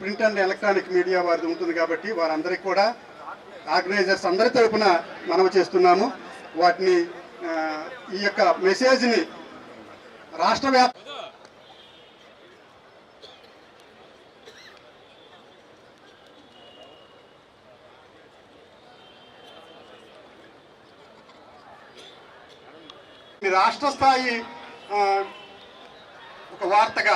Print and electronic media వారిది ఉంటుంది కాబట్టి వారందరికీ కూడా ఆర్గనైజర్స్ అందరి తరపున మనం చేస్తున్నాము. వాటిని ఈ యొక్క మెసేజ్ని రాష్ట్ర వ్యాప్త రాష్ట్ర స్థాయి ఒక వార్తగా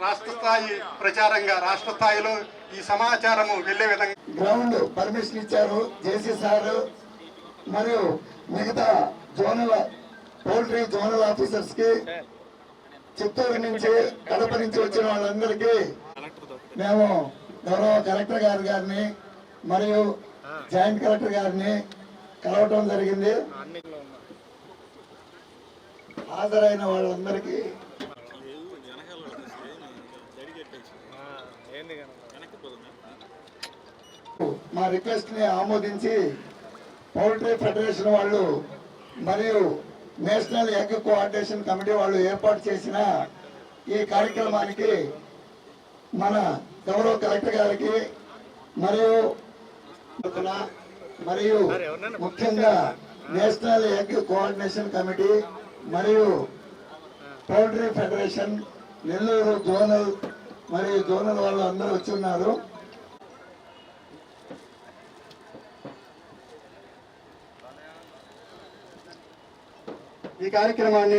రాష్ట్ర స్థాయి ప్రచారంగా రాష్ట్ర స్థాయిలో ఈ సమాచారము వెళ్ళే విధంగా గ్రౌండ్ పర్మిషన్ ఇచ్చారు జేసీ సార్ మరియు మిగతా జోనల్ పౌల్ట్రీ జోనల్ ఆఫీసర్స్కి చిత్తూరు నుంచి కడప నుంచి వచ్చిన వాళ్ళందరికీ మేము గౌరవ కలెక్టర్ గారి గారిని మరియు జాయింట్ కలెక్టర్ గారిని కలవటం జరిగింది. హాజరైన వాళ్ళందరికీ మా రిక్వెస్ట్ని ఆమోదించి పౌల్ట్రీ ఫెడరేషన్ వాళ్ళు మరియు నేషనల్ ఎగ్ కోఆర్డినేషన్ కమిటీ వాళ్ళు ఏర్పాటు చేసిన ఈ కార్యక్రమానికి మన గౌరవ కలెక్టర్ గారికి మరియు మరియు ముఖ్యంగా నేషనల్ ఎగ్ కోఆర్డినేషన్ కమిటీ మరియు పౌల్ట్రీ ఫెడరేషన్ నెల్లూరు జోనల్ మరియు జోనల్ వాళ్ళు అందరూ వచ్చి ఉన్నారు. ఈ కార్యక్రమాన్ని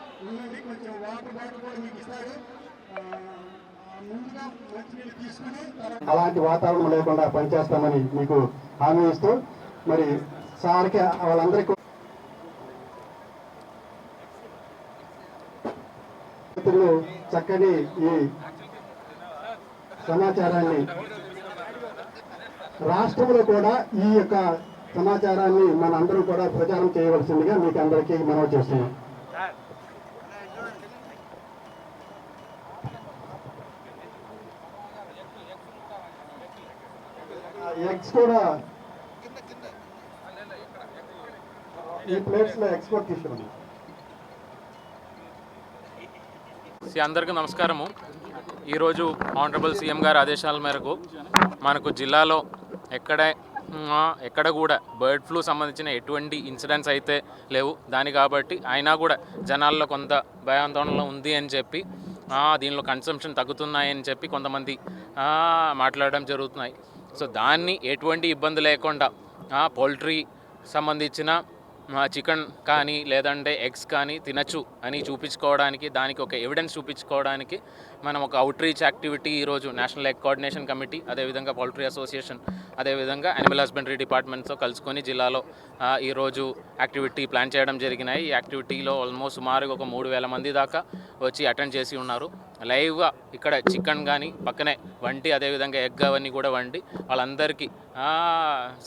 ఉండండి, కొంచెం వాటర్ బాటిల్ కూడా మీకు ఇస్తారు ముందుగా మంచినీళ్ళు తీసుకుని అలాంటి వాతావరణం లేకుండా పనిచేస్తామని మీకు హామీ ఇస్తూ మరి సార్కి వాళ్ళందరికీ చక్కని ఈ సమాచారాన్ని రాష్ట్రంలో కూడా ఈ యొక్క సమాచారాన్ని మనందరం కూడా ప్రచారం చేయవలసిందిగా మీకు అందరికీ మనవి చేస్తున్నాం. ఎగ్స్ కూడా ఈ ప్లేట్స్లో ఎక్స్పోర్ట్ తీసుకున్నాం సి అందరికీ నమస్కారము. ఈరోజు ఆనరబుల్ సీఎం గారి ఆదేశాల మేరకు మనకు జిల్లాలో ఎక్కడ ఎక్కడ కూడా బర్డ్ ఫ్లూ సంబంధించిన ఎటువంటి ఇన్సిడెంట్స్ అయితే లేవు. దాని కాబట్టి అయినా కూడా జనాల్లో కొంత భయాందోళనలో ఉంది అని చెప్పి దీనిలో కన్సంప్షన్ తగ్గుతున్నాయని చెప్పి కొంతమంది మాట్లాడడం జరుగుతున్నాయి. సో దాన్ని ఎటువంటి ఇబ్బంది లేకుండా పౌల్ట్రీ సంబంధించిన చికెన్ కానీ లేదంటే ఎగ్స్ కానీ తినచ్చు అని చూపించుకోవడానికి దానికి ఒక ఎవిడెన్స్ చూపించుకోవడానికి మనం ఒక అవుట్రీచ్ యాక్టివిటీ ఈరోజు నేషనల్ ఎగ్ కోఆర్డినేషన్ కమిటీ అదేవిధంగా పౌల్ట్రీ అసోసియేషన్ అదేవిధంగా అనిమల్ హస్బెండరీ డిపార్ట్మెంట్తో కలుసుకొని జిల్లాలో ఈరోజు యాక్టివిటీ ప్లాన్ చేయడం జరిగినాయి. ఈ యాక్టివిటీలో ఆల్మోస్ట్ సుమారుగా ఒక మూడు వేల మంది దాకా వచ్చి అటెండ్ చేసి ఉన్నారు. లైవ్గా ఇక్కడ చికెన్ కానీ పక్కనే వంటి అదేవిధంగా ఎగ్ అవన్నీ కూడా వండి వాళ్ళందరికీ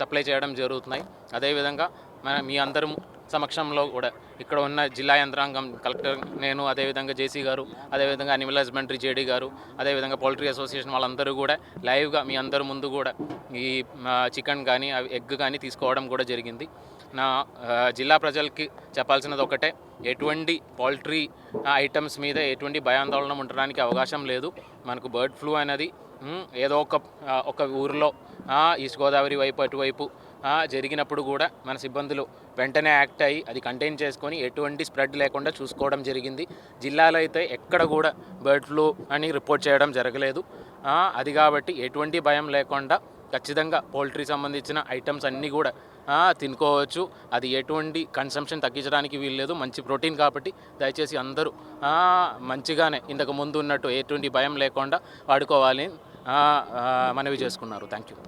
సప్లై చేయడం జరుగుతున్నాయి. అదేవిధంగా మన మీ అందరం సమక్షంలో కూడా ఇక్కడ ఉన్న జిల్లా యంత్రాంగం కలెక్టర్ నేను అదేవిధంగా జేసీ గారు అదేవిధంగా అనిమల్ హస్బెండరీ జేడీ గారు అదేవిధంగా పౌల్ట్రీ అసోసియేషన్ వాళ్ళందరూ కూడా లైవ్గా మీ అందరి ముందు కూడా ఈ చికెన్ కానీ ఎగ్ కానీ తీసుకోవడం కూడా జరిగింది. నా జిల్లా ప్రజలకి చెప్పాల్సినది ఒకటే ఎటువంటి పౌల్ట్రీ ఐటమ్స్ మీద ఎటువంటి భయాందోళన ఉండడానికి అవకాశం లేదు. మనకు బర్డ్ ఫ్లూ అనేది ఏదో ఒక ఒక ఊరిలో ఈస్ట్ గోదావరి వైపు అటువైపు జరిగినప్పుడు కూడా మన సిబ్బందులు వెంటనే యాక్ట్ అయ్యి అది కంటైన్ చేసుకొని ఎటువంటి స్ప్రెడ్ లేకుండా చూసుకోవడం జరిగింది. జిల్లాలో అయితే ఎక్కడ కూడా బర్డ్ ఫ్లూ అని రిపోర్ట్ చేయడం జరగలేదు. అది కాబట్టి ఎటువంటి భయం లేకుండా ఖచ్చితంగా పౌల్ట్రీ సంబంధించిన ఐటమ్స్ అన్నీ కూడా తినుకోవచ్చు. అది ఎటువంటి కన్సంప్షన్ తగ్గించడానికి వీల్లేదు. మంచి ప్రోటీన్ కాబట్టి దయచేసి అందరూ మంచిగానే ఇంతకు ముందు ఉన్నట్టు ఎటువంటి భయం లేకుండా వాడుకోవాలి. మనవి చేసుకున్నారు. Thank you